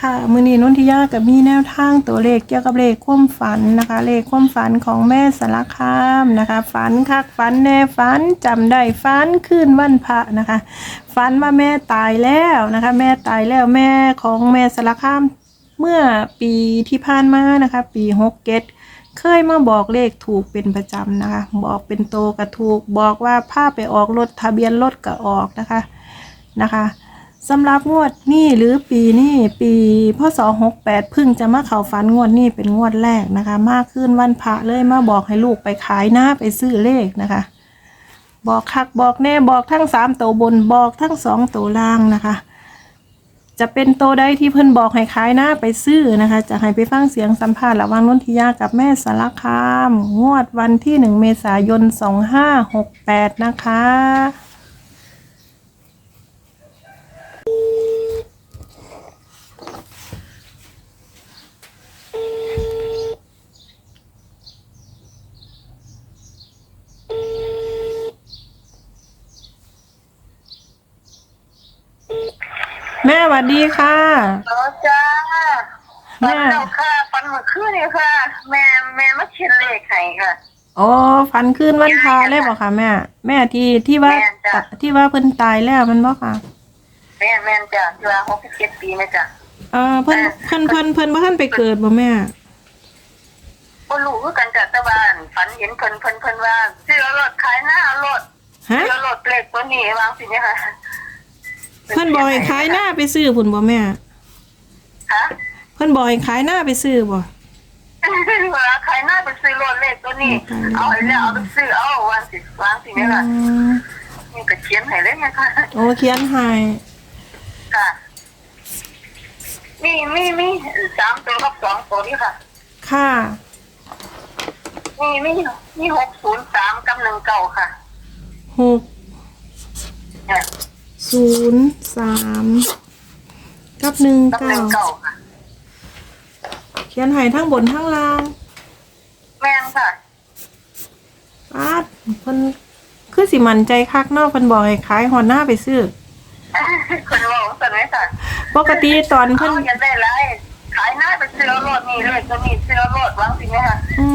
ค่ะมือนี้นนทิยากับมีแนวทางตัวเลขเกี่ยวกับเลขความฝันนะคะ เลขความฝันของแม่สารคามนะคะ ฝันคักฝันแน่ฝันจำได้ฝันขึ้นวันพระนะคะ ฝันว่าแม่ตายแล้วนะคะ แม่ตายแล้วแม่ของแม่สารคามเมื่อปีที่ผ่านมานะคะ ปีหกเกตเคยมาบอกเลขถูกเป็นประจำนะคะ บอกเป็นโตกระถูกบอกว่าพาไปออกรถทะเบียนรถก็ออกนะคะนะคะ สำหรับงวดนี้หรือปีนี้ปีพศหกแปดพึ่งจะมาเข่าฝันงวดนี้เป็นงวดแรกนะคะ มากขึ้นวันพระเลยมาบอกให้ลูกไปขายหน้าไปซื้อเลขนะคะ บอกคักบอกแน่บอกทั้งสามตัวบนบอกทั้งสองตัวล่างนะคะ จะเป็นโตได้ที่เพิ่นบอกให้ขายหน้าไปซื้อนะคะ จะให้ไปฟังเสียงสัมภาษณ์ระหว่างนนทิยากับแม่สารคาม งวดวันที่หนึ่งเมษายนสองห้าหกแปดนะคะ วัสดีค่ะโอ้จ้าแม่ปันเราค่ะปันเมื่อคืนนี่ค่ะ แม่แม่มาเขียนเลขให้ค่ะโอ้ฟันขึ้นวันพาเลยบอกค่ะแม่ แม่ที่ที่ว่าแม่จ้ะที่ว่าเพิ่นตายแล้วมันบอกค่ะ แม่แม่นจ้ะเดือนหกสิบเจ็ดปีนะจ้ะเออเพิ่นเพิ่นเพิ่นเพิ่นบ่ทันไปเกิดบ่แม่ก็รู้คือกันจ้ะแต่ว่าฝันเห็นเพิ่นเพิ่นเพิ่นว่าซื้อรถขายหน้ารถฮะซื้อรถเลขตัวนี้วางสิเนี่ยค่ะ เพิ่นบอกให้ขายหน้าไปซื้อพุ่นบ่แม่ฮะเพิ่นบอกให้ขายหน้าไปซื้อบ่เวลาขายหน้าไปซื้อรถเลขตัวนี้ เอาไอ้แล้วเอาไปซื้อเอาวางสิวางสิเนี่ยค่ะอืมนี่ก็เขียนให้เลยนะคะโอ้เขียนให้ค่ะมีมีมีสามตัวกับสองตัวนี่ค่ะ ค่ะมีมีมีหกศูนย์สามกับหนึ่งเก้าค่ะหกเนี่ย ศูนย์สามกับหนึ่งกับหเก้านึ่งเก้าค่ะ เขียนให้ทั้งบนทั้งล่างแม่นค่ะ อาดเพิ่นคือสิมั่นใจคักเนาะเพิ่นบอกให้ขายหอดหน้าไปซื้อคนว่าสนไหมค่ะปกติตอนเขาเพิ่นอยากได้ไรขายหน้าไปซื้อรถนี่เลยจะมีซื้อรถวางสิไหมคะ อื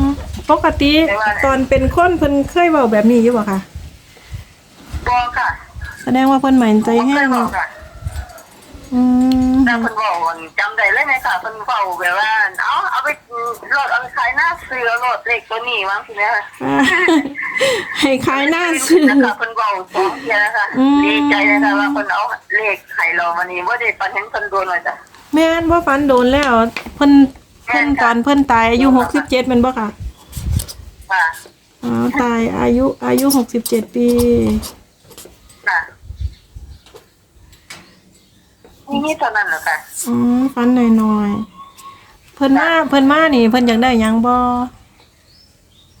มปกติแต่ว่าตอนเป็นคนเพิ่นเคยเว้าแบบนี้อยู่บ่คะบอกค่ะ แสดงว่าเพิ่นมั่นใจผมแห้เคยงบอเนาะกค่ะอืมแต่คนบอกจำได้เลยไหมค่ะคนเฝ้าแบบว่าเอาเอาไปรถเอาไปขายหน้าซื้อรถเลขตัวนี้วางสิไหมคะอ่าให้ขายหน้าซื้อนะคะคนเฝ้าสองเทียนะคะอืม ดีใจนะคะว่าคนเอาเลขไข่เราวันนี้ว่าได้ปันเห็นคนโดนเลยจ้ะ แม่นบ่ฝันโดนแล้ว เพิ่นเพิ่นตอนเพิ่นตายอายุ67แม่นบ่ค่ะค่ะอ๋อตายอายุอายุ67ปีค่ะ นี่นี่เท่านั้นเหรอคะอืมฝันหน่อยๆเพิ่นมาเพิ่นมานี่ เพิ่นอยากได้หยังบ่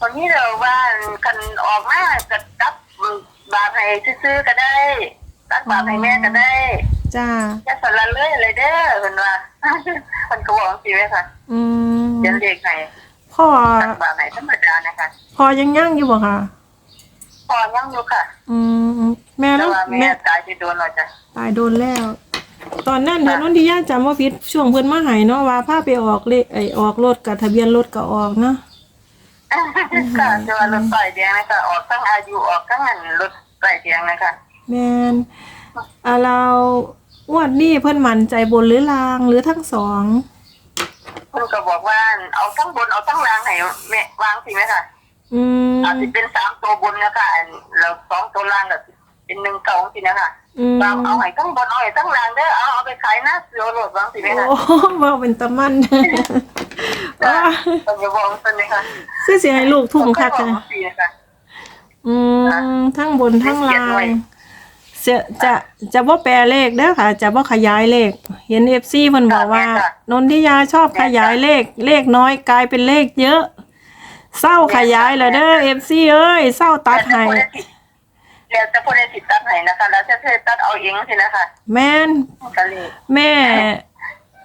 คนนี้เราว่ากันออกมากับกับบาปให้ซื้อๆก็ได้ตักบาปให้แม่ก็ได้จ้าแค่สละเลยเลยเด้อคนว่าคนก็บอกสิไว้ค่ะ อืมเขียนเลขให้พ่อตักบาปให้ธรรมดานะคะพ่อยังย่างอยู่บ่ค่ะพอยังอยู่ค่ะ อืมแม่แต่ลูกว่าแม่แม่ตายไปโดนเราจ้ะตายโดนแล้ว ตอนนั้นเดือนนนที่ย่าจำว่าผิดช่วงเพิ่นมาใหายเนาะว่าพาไปออกเลขไอออกรถกับทะเบียนรถก็ออกเนาะค่ะแต่ว่ารถไฟแดงนะคะออกทั้งอายุออกทั้งอันรถไฟแดงนะคะแมนอ่าเรางวดนี้เพิ่นมั่นใจบนหรือลางหรือทั้งสองคุณก็บอกว่าเอาทั้งบนเอาทั้งล่างให้แม่วางสิไหมคะอืมอาจจะเป็นสามตัวบนนะคะอันแล้วสองตัวล่างก็ เป็นหนึ่งเก่าสินะคะอืมวางเอาให้ทั้งบนเอาให้ทั้งล่างเด้อเอาเอาไปขายหน้าเสือโหลดวางสิไหมคะโอ้เว่าเป็นตะมันว้าต้องไปบอกสิไหมคะคือสิให้ลูกทุ่มคักเลเลยยนะคะอืมทั้งบนทั้งเขียลานไว้ยจะจะจะบ่แปลเลขเด้อค่ะ จะบ่ขยายเลข เห็น FC เพิ่นบอกว่า นนทิยาชอบขยายเลข เลขน้อยกลายเป็นเลขเยอะ เศร้าขยายแล้วเด้อ FC เอ้ยเศร้าตัดให้แล้ วจะพูดในติดตัดให้นะคะ แล้วจะเธอตัดเอาเองสินะคะแม่นก็เลยแม่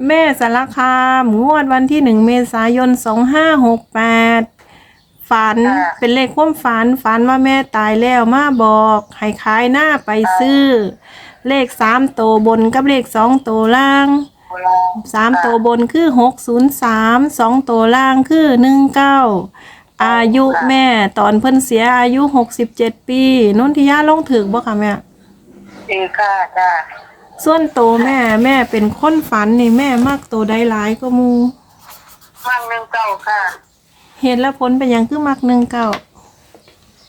แม่สารคามงวดวันที่หนึ่งเมษายนสองห้าหกแปดฝันเป็นเลขความฝันฝันว่าแม่ตายแล้วมาบอกให้ขายหน้าไปซื้อ เลขสามตัวบนกับเลขสองตัวล่างโบราณสามตัวบนคือหกศูนย์สามสองตัวล่างคือหนึ่งเก้า อายุแม่ตอนเพิ่นเสียอายุหกสิบเจ็ดปีนนทิยาลงถึกบ่ค่ะแม่คือค่ะจ้าส่วนตัวแม่แม่เป็นคนฝันนี่แม่มักตัวใดหลายก็มูมั่งหนึ่งเก้าค่ะ เหตุและผลเป็นหยังคือมักหนึ่งเก้า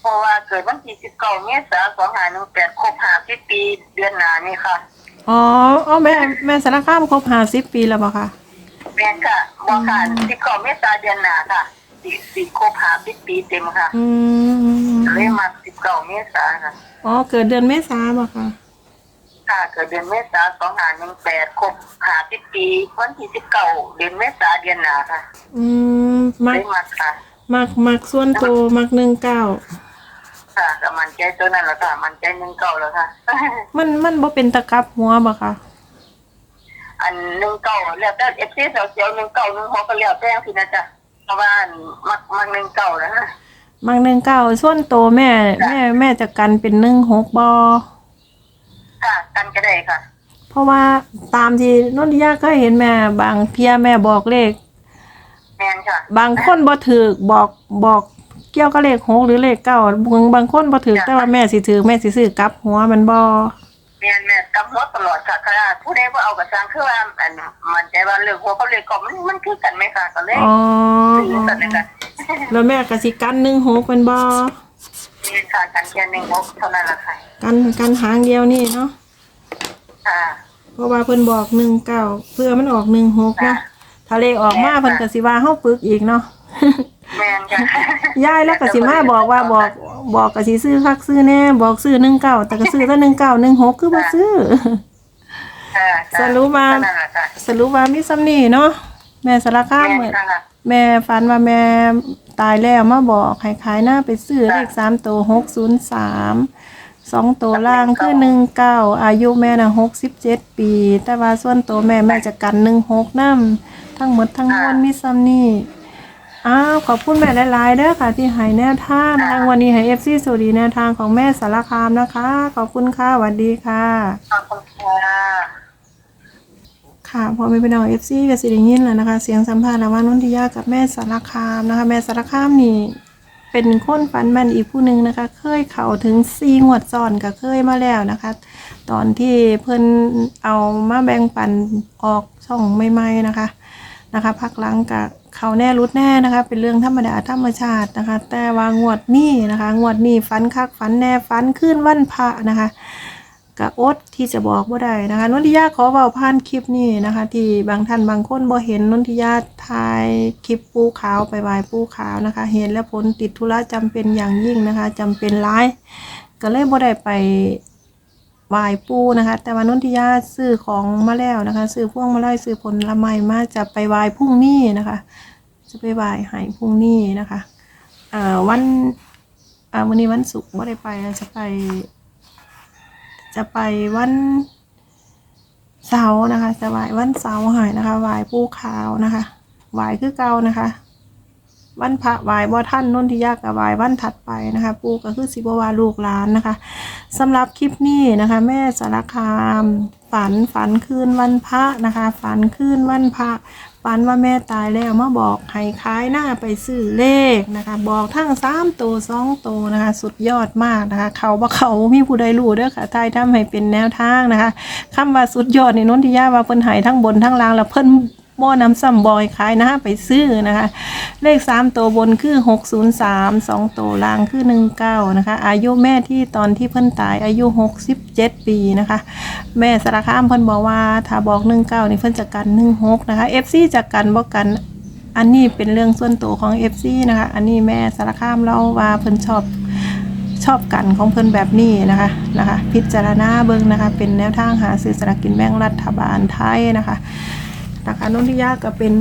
เพราะว่าเกิดวันที่สิบเก้าเมษายนสองห้าหนึ่งแปดครบห้าสิบปีเดือนหน้านี่ค่ะ อ๋ออ๋อแม่แม่สารคามครบห้าสิบปีแล้วบ่ค่ะ แม่นค่ะบอกค่ะสิบเก้าเมษายนเดือนหน้าค่ะ สี่สี่ครบหาสิบปีเต็มค่ะอืมเลยมาสิบเก้าเมษาค่ะอ๋อเกิดเดือนเมษาบ่ค่ะ ค่ะเกิดเดือนเมษาสองห้าหนึ่งแปดครบหาสิบปีวันที่สิบเก้าเดือนเมษาเดือนหนาค่ะอืมมัเลกยมาค่ะ มักมักส่วนตัวมักหนึ่งเก้าค่ะก็มันใจตัวนั้นแหละค่ะมันใจหนึ่งเก้าแล้วค่ะ มันมันบ่เป็นตะกรับหัวบ่ค่ะ อันหนึ่งเก้าแล้วแต่เอฟซีเสียวเสียวหนึ่งเก้าหนึ่งหกก็แล้วแต่สินะจ๊ะ เพราะว่ามักมักหนึ่งเก้านะฮะมักหนึ่งเก้าส่วนตัวแม่ แม่แม่จะกันเป็นหนึ่งหกบอ ค่ะกันก็ได้ค่ะ เพราะว่าตามที่นนทิยาก็เห็นแม่ บางเพียแม่บอกเลข แมนค่ะบางคนบ่ถือบอกบอกเกี่ยวกับเลขหกหรือเลขเก้าบางบางคนบ่ถือจ้ะแต่ว่าแม่สิถือแม่สิซื้อกลับหัวมันบ่ แมนแมนกำหนดตลอดค่ะค่ะผู้ใดว่าเอากระซังคือว่าอันมันใจว่าเรื่องหัวเขาเลยก็มันมันคือกันไหมค่ะก็เลยอ๋อถือกันเลยค่ะแล้วแม่ก็สิกันหนึ่งหกเป็นบ่แมนค่ะกันแค่หนึ่งหกเท่านั้นแหละค่ะกันกันหางเดียวนี่เนาะค่ะเพราะว่าเพิ่นบอกหนึ่งเก้าเพื่อมันออกหนึ่งหกค่ะเนาะถ้าเลขออกมาเพิ่นก็สิว่าเฮาปึกอีกเนาะ แมนค่ะยายแล้วก็สิมาบอกว่าบอกบอกก็สิซื้อคักซื้อแน่บอกซื้อหนึ่งเก้าแต่ก็ซื้อแต่หนึ่งเก้าหนึ่งหกคือบ่ซื้อค่ะสรุปว่าเท่นั้นแหละค่ะสรุปว่ามีซ้ำนี่เนาะแม่สารคามแมเหมืนอนค่ะแม่ฝันว่าแม่ตายแล้วมาบอกให้ขายหน้าไปซื้อจ้ะเลขสามตัวหกศูนย์สามสองตัวล่างคือหนึ่งเก้าอายุแม่น่ะหกสิบเจ็ดปี แต่ว่าส่วนตัวแม่แม่จะกันหนึ่งหกน้ำทั้งหมดทั้งมวลมีซ้ำนี่ อ้าวขอบคุณแม่หลายๆเด้อค่ะ ที่ให้แนวทางทางวันนี้ให้เอฟซีสวัสดีแนวทางของแม่สารคามนะคะ ขอบคุณค่ะสวัสดีค่ะ ขอบคุณค่ะ ค่ะพอไม่เป็นเอาเอฟซีกับสิริยินแล้วนะคะ เสียงสัมภาษณ์ระหว่างนนทิยากับแม่สารคามนะคะ แม่สารคามนี่เป็นคนฝันแม่นอีกผู้หนึ่งนะคะ เคยเข่าถึงซีงวดซ้อนก็เคยมาแล้วนะคะ ตอนที่เพิ่นเอามาแบ่งปันออกช่องใหม่ๆนะคะนะคะพักหลังกับ เขาแน่รุดแน่นะคะ เป็นเรื่องธรรมดาธรรมชาตินะคะ แต่ว่างวดนี้นะคะ งวดนี้ฝันคักฝันแน่ฝันขึ้นวันพระนะคะกะอดที่จะบอกบ่ได้นะคะนนทิยาขอเบาผ่านคลิปนี้นะคะ ที่บางท่านบางคนบ่เห็นนนทิยาถ่ายคลิปปูขาวไปไหว้ปูขาวนะคะ เห็นและผลติดธุระจำเป็นอย่างยิ่งนะคะจำเป็นร้าย ก็เลยบ่ได้ไป ไหว้ปูนะคะ แต่ว่านุ่นทิยาซื้อของมาแล้วนะคะซื้อพวงมาลัยซื้อผลละไม้มาจะไปไหว้พรุ่งนี้นะคะ จะไปไหว้ให้พรุ่งนี้นะคะอ่าวันอ่าวันนี้วันศุกร์บ่ได้ไปจะไป จะไปวันเสาร์นะคะ จะไหว้วันเสาร์หายนะคะไหว้ปูขาวนะคะไหว้คือเก่านะคะวันพระไหว้บ่ท่านนนทิยากับไหว้วันถัดไปนะคะ ปูก็คือสิบวาลูกหลานนะคะ สำหรับคลิปนี้นะคะ แม่สารคาม ฝันฝันคืนวันพระนะคะ ฝันคืนวันพระฝันว่าแม่ตายแล้วมาบอกให้ขายหน้าไปซื้อเลขนะคะ บอกทั้งสามตัวสองตัวนะคะ สุดยอดมากนะคะ เขาบ่เขามีผู้ใดรู้เด้อค่ะทายทำให้เป็นแนวทางนะคะคำว่าสุดยอดในนนทิยาว่าเพิ่นหายทั้งบนทั้งล่างแล้วเพิ่น บ่นำซ้ำบอยขายนะคะไปซื้อนะคะ เลขสามตัวบนคือหกศูนย์สามสองตัวล่างคือหนึ่งเก้านะคะ อายุแม่ที่ตอนที่เพิ่นตายอายุหกสิบเจ็ดปีนะคะ แม่สารคามเพิ่นบอกว่าถ้าบอกหนึ่งเก้านี่เพิ่นจะกันหนึ่งหกนะคะเอฟซีจะกันบ่กันอันนี้เป็นเรื่องส่วนตัวของเอฟซีนะคะ อันนี้แม่สารคามเล่าว่าเพิ่นชอบชอบกันของเพิ่นแบบนี้นะคะนะคะ พิจารณาเบิ่งนะคะ เป็นแนวทางหาซื้อสลากกินแบ่งรัฐบาลไทยนะคะ นะคะนนทิยาก็เป็น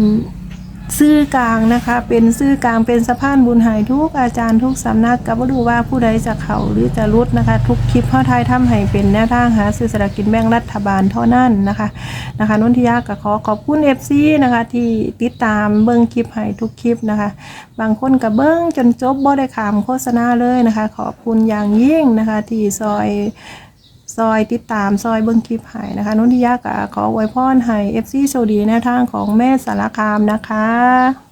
ซื่อกลางนะคะ เป็นซื่อกลางเป็นสะพานบุญหายทุกอาจารย์ทุกสำนักก็บ่รู้ว่าผู้ใดจะเขาหรือจะรุดนะคะ ทุกคลิปเฮาไทยทำให้เป็นแนวทางหาซื้อสลากกินแบ่งรัฐบาลเท่านั้นนะคะนะคะนนทิยาก็ขอขอบคุณ FC นะคะที่ติดตามเบิ่งคลิปให้ทุกคลิปนะคะ บางคนก็เบิ้งจนจบบ่ได้ขามโฆษณาเลยนะคะ ขอบคุณอย่างยิ่งนะคะที่ซอย ซอยติดตามซอยเบิ้งคลิปหายนะคะนุ่นทิยากะขออวยพรให้ FC โชดีแนวทางของแม่สารคามนะคะ